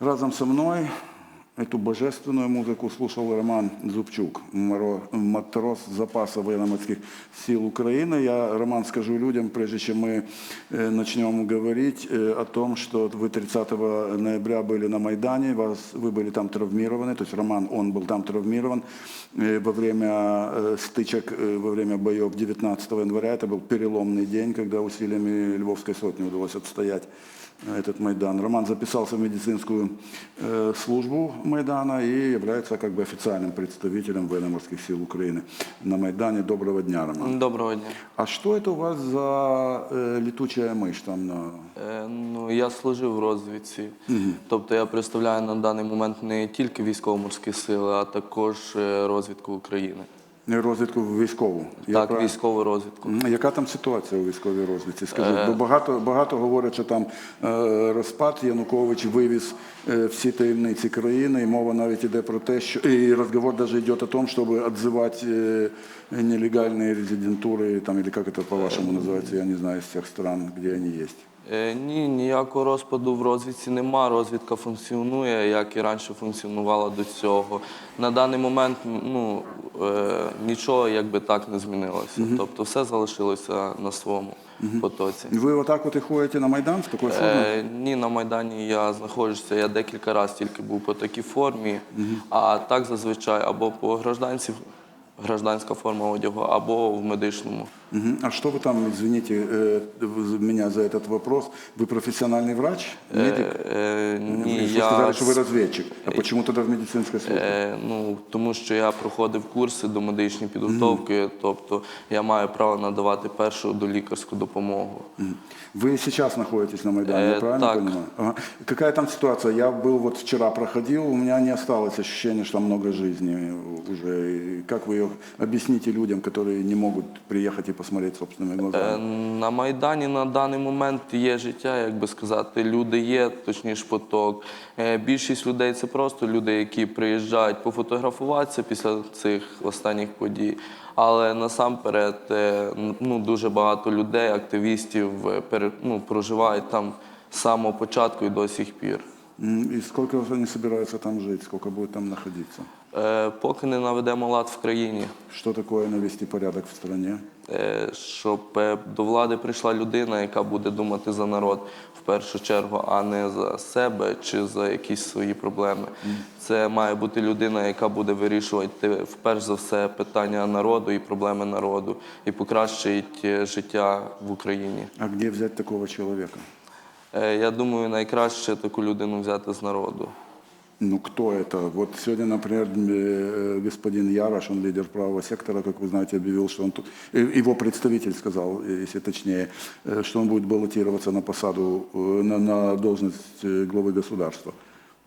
Разом со мной эту божественную музыку слушал Роман Зубчук, моро- матрос запаса военно-морских сил Украины. Я, Роман, скажу людям, прежде чем мы э, начнем говорить э, о том, что вы 30 ноября были на Майдане, вас, вы были там травмированы, то есть Роман, он был там травмирован э, во время э, стычек, э, во время боев 19 января. Это был переломный день, когда усилиями Львовской сотни удалось отстоять этот Майдан. Роман записался в медицинскую э, службу Майдана и является как бы официальным представителем военно-морских сил Украины на Майдане. Доброго дня, Роман. Доброго дня. А что это у вас за э, летучая мышь там на... Е, Ну, я служив в розвідці. Тобто я представляю на даний момент не тільки військово-морські сили, а також е, розвідку України. розвідку військову? Так, прав- військову розвідку. Яка там ситуація у військовій розвідці? Скажіть, бо багато, багато говорять, що там е, розпад Янукович вивіз е, всі таємниці країни, і мова навіть йде про те, що і розговор навіть йде о том, щоб відзивати е, нелегальні резидентури, там, или як це по-вашому називається, я не знаю, з тих стран, де вони є. Е, Ні, ніякого розпаду в розвідці нема. Розвідка функціонує, як і раніше функціонувала до цього. На даний момент ну, е, нічого якби так не змінилося. Тобто все залишилося на своєму потоці. Ви отак от і ходите на Майдан в такій формі? Е, ні, на Майдані я знаходжуся. Я декілька разів тільки був по такій формі, а так зазвичай або по гражданці, гражданська форма одягу, або в медичному. Мгм. А что вы там, извините э, вы- меня за этот вопрос, вы профессиональный врач, медик? Е, е, ні, Вы я сказали, что вы с- разведчик. А почему тогда в медицинской службе? Е, ну, тому що я проходив курси до медичної підготовки, тобто я маю право надавати першу долікарську допомогу. Мгм. Вы сейчас находитесь на Майдане, я Э, правильно так. понимаю? Ага. Какая там ситуация? Я был вот вчера проходил, у меня не осталось ощущения, что там много жизни уже. И как вы ее объясните людям, которые не могут приехать и посмотреть собственными Е, глазами? На Майдані на даний момент є життя, як би сказати, люди є, точніше поток. Е, Більшість людей це просто люди, які приїжджають пофотографуватися після цих останніх подій. Але насамперед е, ну, дуже багато людей, активістів е, пере- ну, проживають там з самого початку і до сих пір. М, И сколько они собираются там жить, сколько будет там находиться? Е, Поки не наведемо лад в країні, Что такое навести порядок в стране? Е, щоб е, до влади прийшла людина, яка буде думати за народ в першу чергу, а не за себе чи за якісь свої проблеми. Це має бути людина, яка буде вирішувати вперше за все питання народу і проблеми народу, і покращить е, життя в Україні. А где взять такого человека? Е, Я думаю, найкраще таку людину взяти з народу Ну, кто это? Вот сегодня, например, э, господин Ярош, он лидер правого сектора, как вы знаете, объявил, что он тут... э, Его представитель сказал, э, если точнее, э, что он будет баллотироваться на посаду, э, на, на должность э, главы государства.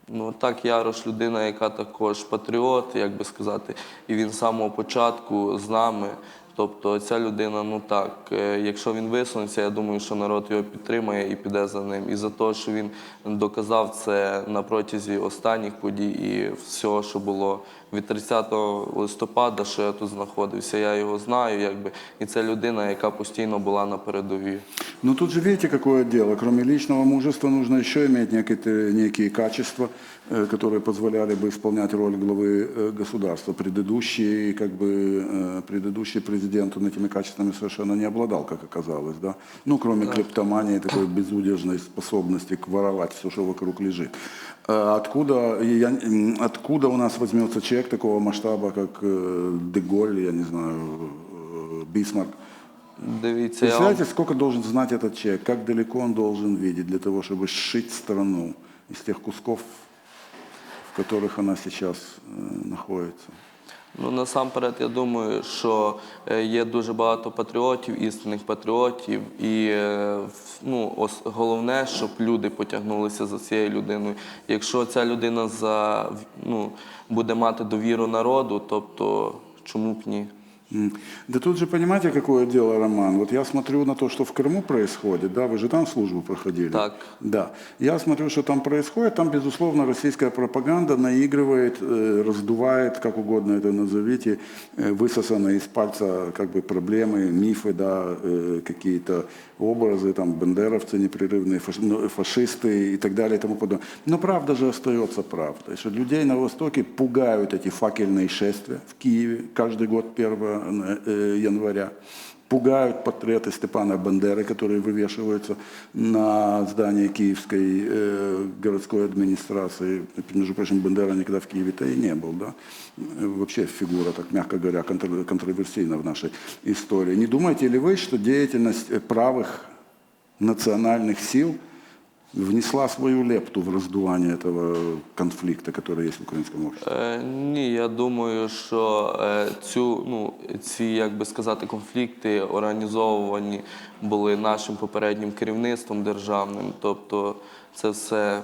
Ну так, Ярош людина, яка також патріот, як би сказати, і він з самого початку з нами. Тобто ця людина, ну так, е, якщо він висунеться, я думаю, що народ його підтримає і піде за ним. І за те, що він доказав це на протязі останніх подій і всього, що було від 30 листопада, що я тут знаходився, я його знаю, якби, і це людина, яка постійно була на передовій. Ну, тут же видите, какое дело. Кроме личного мужества нужно еще иметь некие, некие качества, э, которые позволяли бы исполнять роль главы э, государства. Предыдущий, как бы, э, предыдущий президент, он этими качествами совершенно не обладал, как оказалось. Да? Ну, кроме клептомании, такой безудержной способности к воровать все, что вокруг лежит. А Откуда, и я, м, откуда у нас возьмется человек такого масштаба, как э, Деголь, я не знаю, э, Бисмарк? Дивіться, я вам Представляете, сколько должен знать этот человек, как далеко он должен видеть для того, чтобы сшить страну из тех кусков, в которых она сейчас э, находится? Ну насамперед, я думаю, що е, є дуже багато патріотів, істинних патріотів, і е, ну, головне, щоб люди потягнулися за цією людиною. Якщо ця людина за ну, буде мати довіру народу, тобто чому б ні? Да тут же понимаете, какое дело, Роман? Вот я смотрю на то, что в Крыму происходит, да, вы же там службу проходили. Так. Да. Я смотрю, что там происходит, там, безусловно, российская пропаганда наигрывает, э, раздувает, как угодно это назовите, э, высосанные из пальца как бы проблемы, мифы, да, э, какие-то образы, там, бандеровцы непрерывные, ну, фашисты и так далее и тому подобное. Но правда же остается правдой, что людей на Востоке пугают эти факельные шествия в Киеве каждый год 1 э, января пугают портреты Степана Бандеры, которые вывешиваются на здании Киевской э, городской администрации. Между прочим, Бандера никогда в Киеве-то и не был, да? Э, Вообще фигура, так мягко говоря, контр- контроверсийна в нашей истории. Не думаете ли вы, что деятельность э, правых национальных сил внесла свою лепту в раздувание этого конфликта, который есть в украинском обществе? Е, ні, я думаю, що е, цю, ну, ці, як би сказати, конфлікти організовані були нашим попереднім керівництвом державним. Тобто це все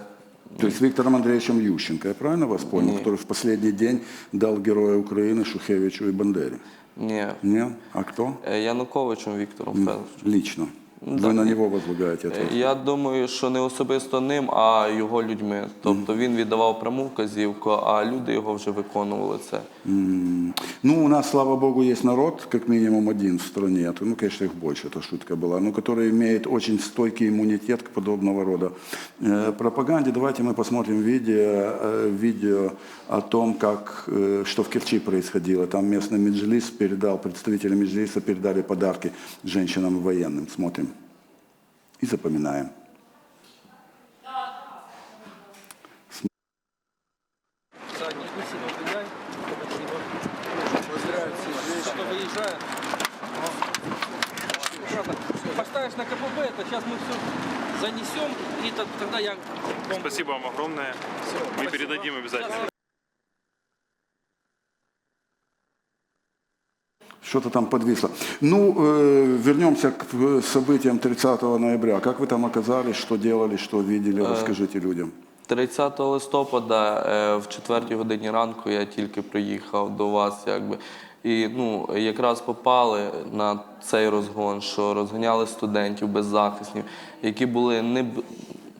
То есть Виктором Андреевичем Ющенко, я правильно вас понял, Нет. который в последний день дал Героя Украины Шухевичу и Бандере? ні. Нет? А кто? Е, Януковичем Віктором Федоровичем. Лично. Вы на нього возлагаете Е. Я думаю, що не особисто ним, а його людьми. Тобто він віддавав пряму вказівку, а люди його вже виконували це. М, Ну, у нас, слава богу, есть народ, как минимум один в стране, а то, ну, конечно, их больше, это шутка была, но который имеет очень стойкий иммунитет к подобного рода э, пропаганде. Давайте мы посмотрим видео, э, видео о том, как, э, что в Керчи происходило. Там местный меджлис передал, представители меджлиса передали подарки женщинам и военным. Смотрим и запоминаем. Что выезжает. Аккуратно. Поставишь на КПП, это сейчас мы все занесем, и то- тогда я... Спасибо вам огромное. Мы передадим обязательно. Что-то там подвисло. Ну, э, вернемся к э, событиям 30 ноября. Как вы там оказались, что делали, что видели, расскажите людям. 30 листопада е, в 4 годині ранку я тільки приїхав до вас, якби. І ну, якраз попали на цей розгон, що розганяли студентів беззахиснів, які були не, б-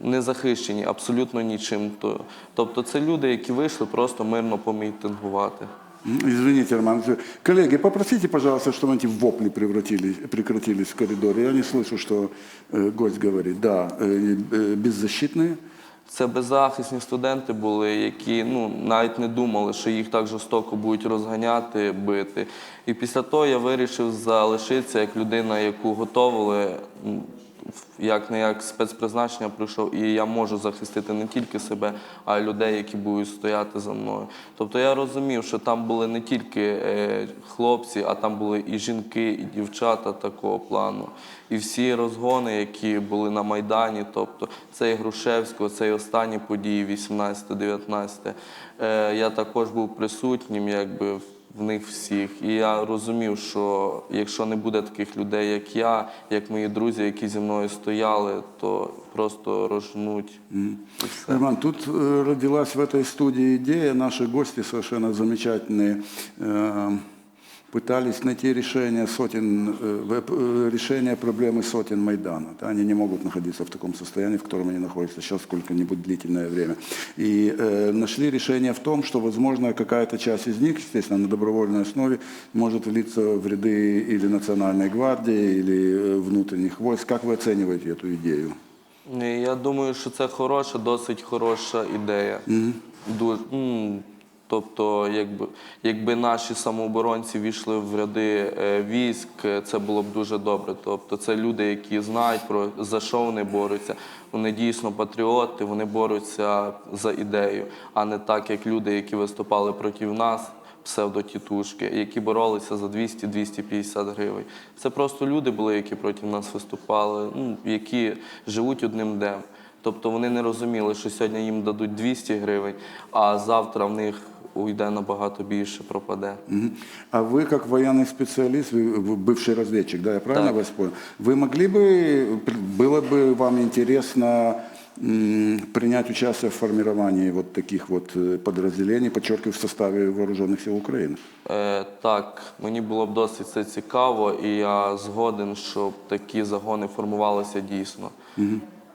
не захищені абсолютно нічим. То- Тобто це люди, які вийшли просто мирно помітингувати. М, Извините, Роман. Коллеги, попросите, пожалуйста, чтобы эти вопли превратились, прекратились в коридоре. Я не слышу, что э, гость говорит. Да, э, э, беззащитные. Це беззахисні студенти були, які ну навіть не думали, що їх так жорстоко будуть розганяти, бити. І після того я вирішив залишитися як людина, яку готували. Як не як спецпризначення прийшов, і я можу захистити не тільки себе, а й людей, які будуть стояти за мною. Тобто я розумів, що там були не тільки е, хлопці, а там були і жінки, і дівчата такого плану. І всі розгони, які були на Майдані, тобто це і Грушевського, це і останні події, 18-19. Е, я також був присутнім, якби в- в них всіх. І я розумів, що якщо не буде таких людей, як я, як мої друзі, які зі мною стояли, то просто рожнуть. І все. Роман, тут э, родилась в этой студии идея, наши гости совершенно замечательные, э, пытались найти решение сотен, э, в- э, решение проблемы сотен Майдана. Да, они не могут находиться в таком состоянии, в котором они находятся сейчас сколько-нибудь длительное время. И э, нашли решение в том, что, возможно, какая-то часть из них, естественно, на добровольной основе, может влиться в ряды или Национальной гвардии, или э, внутренних войск. Как вы оцениваете эту идею? Ні, Я думаю, що це хороша, досить хороша ідея. Ду- м, Тобто, якби, якби наші самооборонці війшли в ряди е, військ, е, це було б дуже добре. Тобто, це люди, які знають про за що вони борються. Вони дійсно патріоти, вони борються за ідею, а не так, як люди, які виступали проти нас, псевдотітушки, які боролися за 200-250 гривень. Це просто люди були, які проти нас виступали, ну, які живуть одним днем. Тобто вони не розуміли, що сьогодні їм дадуть 200 гривень, а завтра в них уйде набагато більше, пропаде. Мгм. А вы, как военный специалист, вы вы бывший разведчик, да, я правильно Так. вас понял? Вы могли бы, было бы вам интересно м, принять участие в формировании вот таких вот э, подразделений, подчеркиваю, в составе вооруженных сил Украины? Е, так, мені було б досить це цікаво, і я згоден, щоб такі загони формувалися дійсно.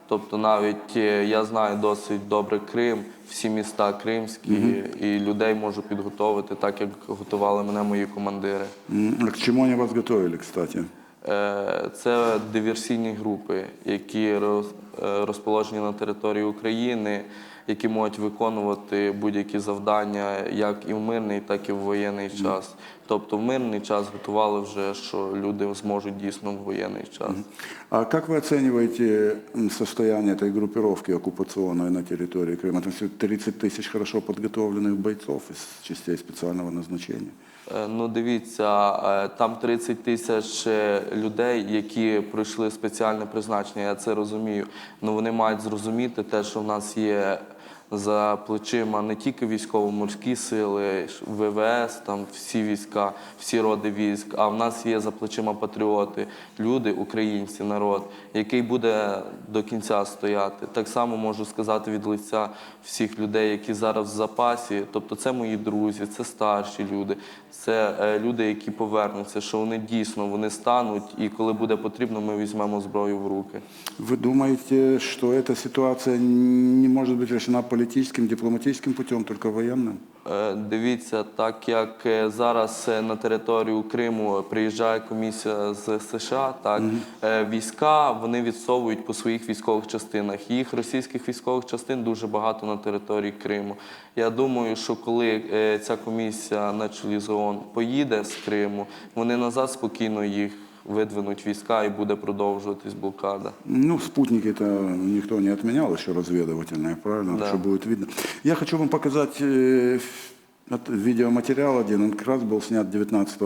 Тобто навіть е, я знаю досить добре Крим, всі міста кримські, і людей можу підготовити так, як готували мене мої командири. М, А к чему они вас готовили, кстати? Е, Це диверсійні групи, які е, розположені на території України, які можуть виконувати будь-які завдання як і в мирний, так і в воєнний час. Тобто в мирний час готували вже, що люди зможуть дійсно в воєнний час. А как вы оцениваете м, состояние этой группировки оккупационной на территории Крыма? Там всего 30 тысяч хорошо подготовленных бойцов из частей специального назначения. Е, Ну, дивіться, е, там 30 тисяч е, людей, які пройшли спеціальне призначення, я це розумію. Ну вони мають зрозуміти те, що в нас є за плечима не тільки військово-морські сили, ш- ВВС, там всі війська, всі роди військ, а в нас є за плечима патріоти, люди, українці, народ, який буде до кінця стояти. Так само можу сказати від лиця всіх людей, які зараз в запасі. Тобто, це мої друзі, це старші люди, це е, люди, які повернуться, що вони дійсно вони стануть, і коли буде потрібно, ми візьмемо зброю в руки. Вы думаете, что эта ситуация не может быть решена Политическим, дипломатическим путем, только военным? Е, Дивіться, так як е, зараз е, на територію Криму приїжджає комісія з США, так війська вони відсовують по своїх військових частинах. Їх російських військових частин дуже багато на території Криму. Я думаю, що коли ця комісія на чолі з ООН поїде з Криму, вони назад спокійно їх видвинуть війська і буде продовжуватись блокада. Ну, спутники-то никто не отменял еще разведывательные, правильно? Да. Что будет видно. Я хочу вам показать э, от- видеоматериал один. Он как раз был снят 19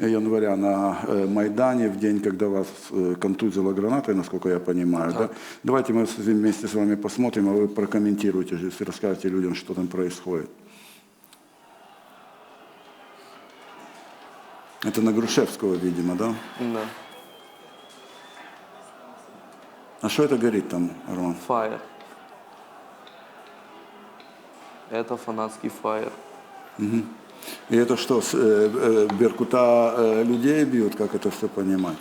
января на э, Майдане, в день, когда вас э, контузило гранатой, насколько я понимаю. Да? Давайте мы с- вместе с вами посмотрим, а вы прокомментируете, если расскажете людям, что там происходит. Это на Грушевского, видимо, да? Да. А что это горит там, Роман? Фаєр. Это фанатский фаєр. И это что, с э, э, Беркута э, людей бьют, как это все понимать?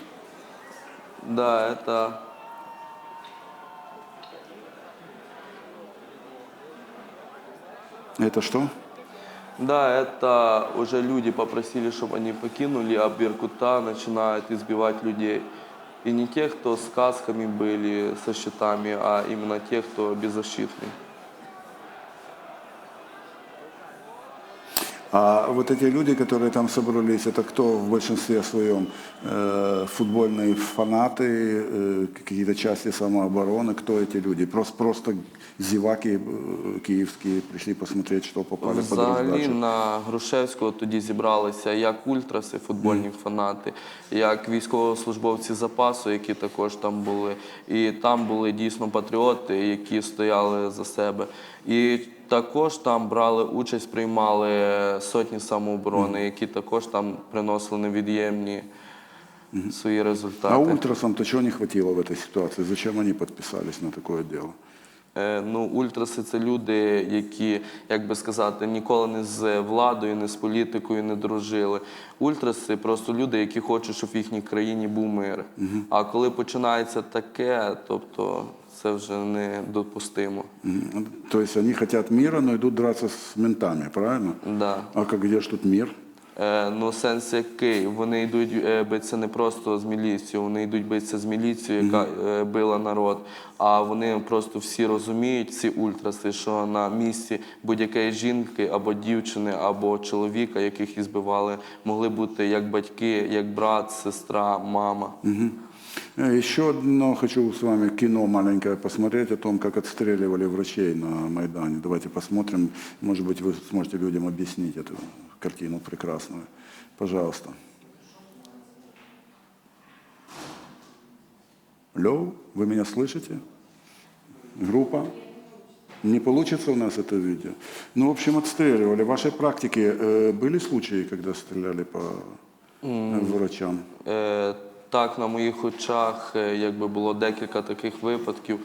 Да, это Это что? Да, это уже люди попросили, чтобы они покинули, а Беркута начинает избивать людей. И не тех, кто с касками были, со щитами, а именно тех, кто беззащитный. А вот эти люди, которые там собрались, это кто в большинстве своем? Э, футбольные фанаты, э, какие-то части самообороны? Кто эти люди? Просто, просто зеваки э, киевские пришли посмотреть, что попали под Взагалі раздачу? на Грушевського тоді зібралися як ультраси, футбольні фанати, як військовослужбовці запасу, які також там були. І там були дійсно патріоти, які стояли за себе. І також там брали участь, приймали сотні самооборони, які також там приносили невід'ємні свої результати. А ультрасам-то чего не хватило в этой ситуации? Зачем они подписались на такое дело? Е, Ну, ультраси це люди, які, як би сказати, ніколи не з владою, не з політикою не дружили. Ультраси просто люди, які хочуть, щоб в їхній країні був мир. А коли починається таке, тобто це вже недопустимо. Мгм. То есть они хотят мира, но идут драться с ментами, правильно? Да. А как где ж тут мир? Е, ну, сенс який? Вони йдуть е, битися не просто з міліцією, вони йдуть битися з міліцією, яка е, била народ. А вони просто всі розуміють, ці ультраси, що на місці будь-якої жінки або дівчини, або чоловіка, яких і збивали, могли бути як батьки, як брат, сестра, мама. Э, Еще одно хочу с вами кино маленькое посмотреть о том, как отстреливали врачей на Майдане. Давайте посмотрим. Может быть, вы сможете людям объяснить эту картину прекрасную. Пожалуйста. Алло, вы меня слышите? Группа? Не получится у нас это видео? Ну, в общем, отстреливали. В вашей практике э, были случаи, когда стреляли по э, врачам? Е, так, на моїх очах е, якби було декілька таких випадків,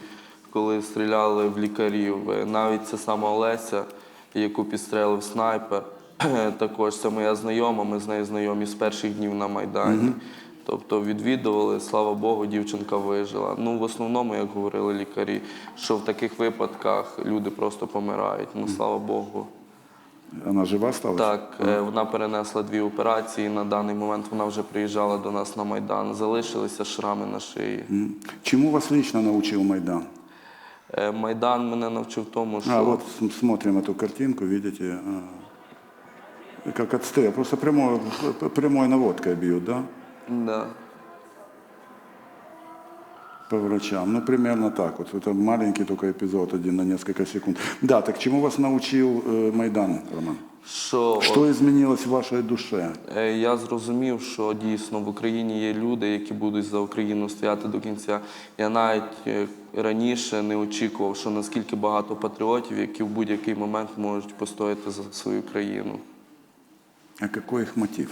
коли стріляли в лікарів. Е, Навіть ця сама Олеся, яку підстрелив снайпер, також це моя знайома, ми з нею знайомі з перших днів на Майдані. Тобто відвідували, слава Богу, дівчинка вижила. Ну, в основному, як говорили лікарі, що в таких випадках люди просто помирають. Ну, слава Богу. Она жива осталась? Так, е, вона перенесла дві операції. На даний момент вона вже приїжджала до нас на Майдан. Залишилися шрами на шиї. М. Чему вас лично научил Майдан? Е, Майдан мене навчив тому, що А, вот с- смотрим эту картинку, видите, а, как отстрел, просто прямой, п- прямой наводкой бьют, да, да. по врачам. Ну, примерно так вот. Это маленький только эпизод, один на несколько секунд. Да, так чему вас научил э, Майдан, Роман? що Что изменилось в вашей душе? Е, Я зрозумів, що дійсно в Україні є люди, які будуть за Україну стояти до кінця. Я навіть е, раніше не очікував, що наскільки багато патріотів, які в будь-який момент можуть постояти за свою країну. А какой их мотив?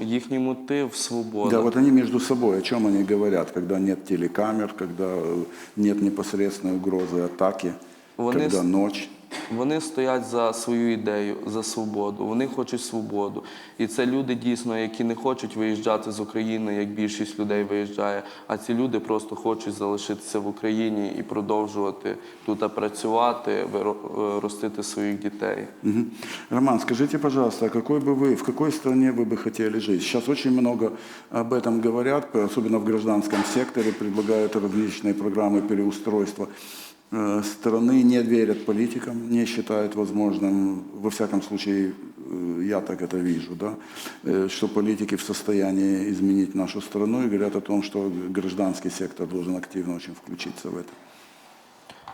Їхній мотив свобода. Да, вот они между собой, о чем они говорят, когда нет телекамер, когда э, нет непосредственной угрозы атаки, Вони когда ночь. Вони стоять за свою ідею, за свободу. Вони хочуть свободу. І це люди дійсно, які не хочуть виїжджати з України, як більшість людей виїжджає. А ці люди просто хочуть залишитися в Україні і продовжувати тут працювати, виро- е, ростити своїх дітей. Мгм. Роман, скажите, пожалуйста, а какой бы вы, в какой стране вы бы хотели жить? Сейчас очень много об этом говорят, особенно в гражданском секторе, предлагают различные программы переустройства э, страны, не верят политикам, не считают возможным, во всяком случае, э, я так это вижу, да, э, что политики в состоянии изменить нашу страну и говорят о том, что гражданский сектор должен активно очень включиться в это.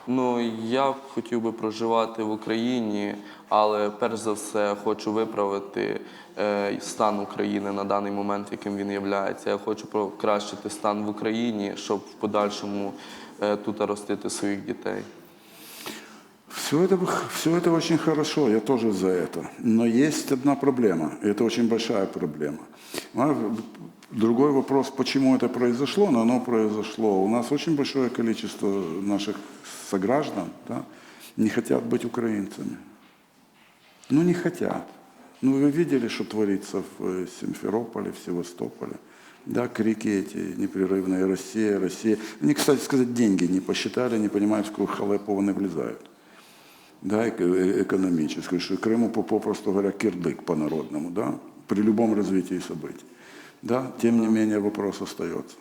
Ну я б хотів би проживати в Україні, але перш за все хочу виправити е, стан України на даний момент, яким він є. Я хочу покращити стан в Україні, щоб в подальшому е, тут ростити своїх дітей. Все это, все это очень хорошо, я тоже за это. Но есть одна проблема, и это очень большая проблема. А, Другой вопрос, почему это произошло, но оно произошло. У нас очень большое количество наших сограждан да, не хотят быть украинцами. Ну, не хотят. Ну, вы видели, что творится в э, Симферополе, в Севастополе. Да, крики эти непрерывные «Россия, Россия». Они, кстати сказать, деньги не посчитали, не понимают, в какую халепу они влезают. Да, э, экономическую, что Крыму по- попросту говоря кирдык по-народному, да, при любом развитии событий. Да, тем не менее вопрос остается.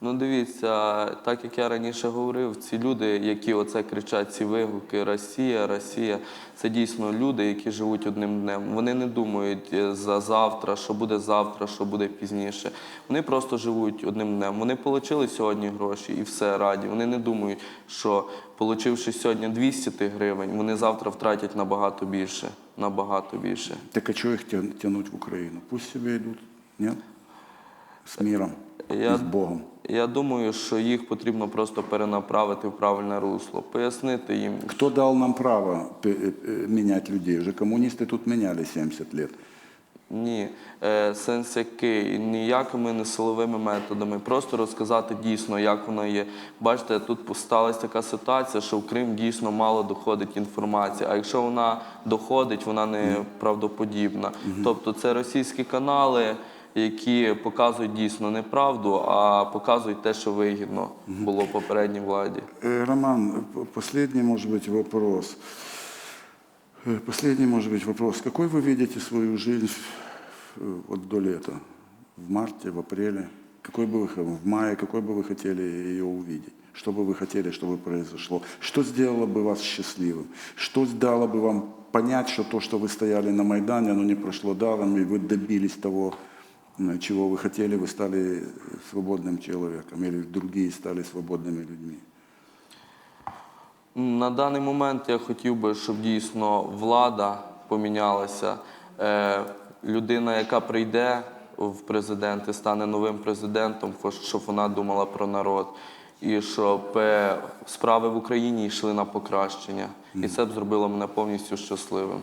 Ну, дивіться, так як я раніше говорив, ці люди, які оце кричать, ці вигуки Росія, Росія, це дійсно люди, які живуть одним днем. Вони не думають е, за завтра, що буде завтра, що буде пізніше. Вони просто живуть одним днем. Вони отримали сьогодні гроші і все раді. Вони не думають, що отримавши сьогодні 200 гривень, вони завтра втратять набагато більше. Набагато більше. Так а что их тя- тянуть в Украину? Пусть себе идут, нет? С миром, Я- и с Богом. Я думаю, що їх потрібно просто перенаправити в правильне русло, пояснити їм, Кто дал нам право пе- э, э, менять людей? Уже коммунисты тут меняли 70 лет. Ні, е, сенс який ніякими не силовими методами, просто розказати дійсно, як воно є. Бачите, тут сталася така ситуація, що в Крим дійсно мало доходить інформація. А якщо вона доходить, вона не правдоподібна. Тобто це російські канали, які показують дійсно неправду, а показують те, що вигідно було попередній владі. Э, Роман, п- последний, может быть, вопрос. Э, Последний, может быть, вопрос. Какой вы видите свою жизнь э, вот до лета? В марте, в апреле? Какой бы вы, х- в мае, какой бы вы хотели ее увидеть? Что бы вы хотели, чтобы произошло? Что сделало бы вас счастливым? Что дало бы вам понять, что то, что вы стояли на Майдане, оно не прошло даром, и вы добились того, э, чего вы хотели, вы стали свободным человеком, или другие стали свободными людьми? На даний момент я хотів би, щоб дійсно влада помінялася. Е, людина, яка прийде в президенти, стане новим президентом, хоч- щоб вона думала про народ. І щоб е, справи в Україні йшли на покращення. І це б зробило мене повністю щасливим.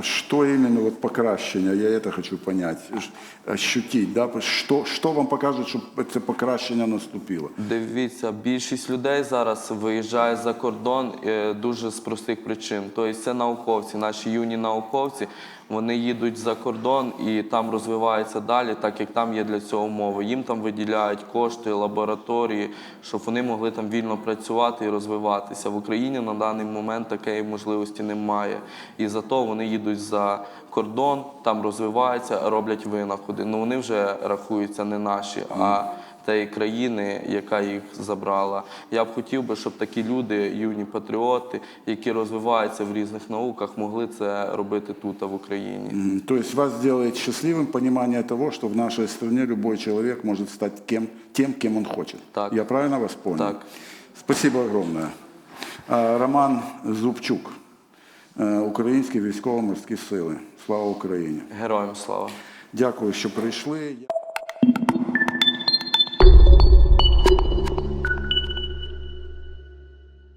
Что именно вот покращення? Я это хочу понять, Ш- ощутить, да? Что, что вам покажет, щоб це покращення наступило? Дивіться, більшість людей зараз виїжджає за кордон е, дуже з простих причин. Тобто це науковці, наші юні науковці. Вони їдуть за кордон і там розвиваються далі, так як там є для цього умови. Їм там виділяють кошти, лабораторії, щоб вони могли там вільно працювати і розвиватися. В Україні на даний момент такої можливості немає. І зато вони їдуть за кордон, там розвиваються, роблять винаходи. Ну вони вже рахуються не наші, а тієї країни, яка їх забрала. Я б хотів би, щоб такі люди, юні патріоти, які розвиваються в різних науках, могли це робити тут, а в Україні. М, То есть вас делает счастливым понимание того, что в нашей стране любой человек может стать кем, тем, кем он хочет. Так. Я правильно вас понял? Так. Спасибо огромное. Роман Зубчук, е, Українські військово-морські сили. Слава Україні! Героям слава! Дякую, що прийшли.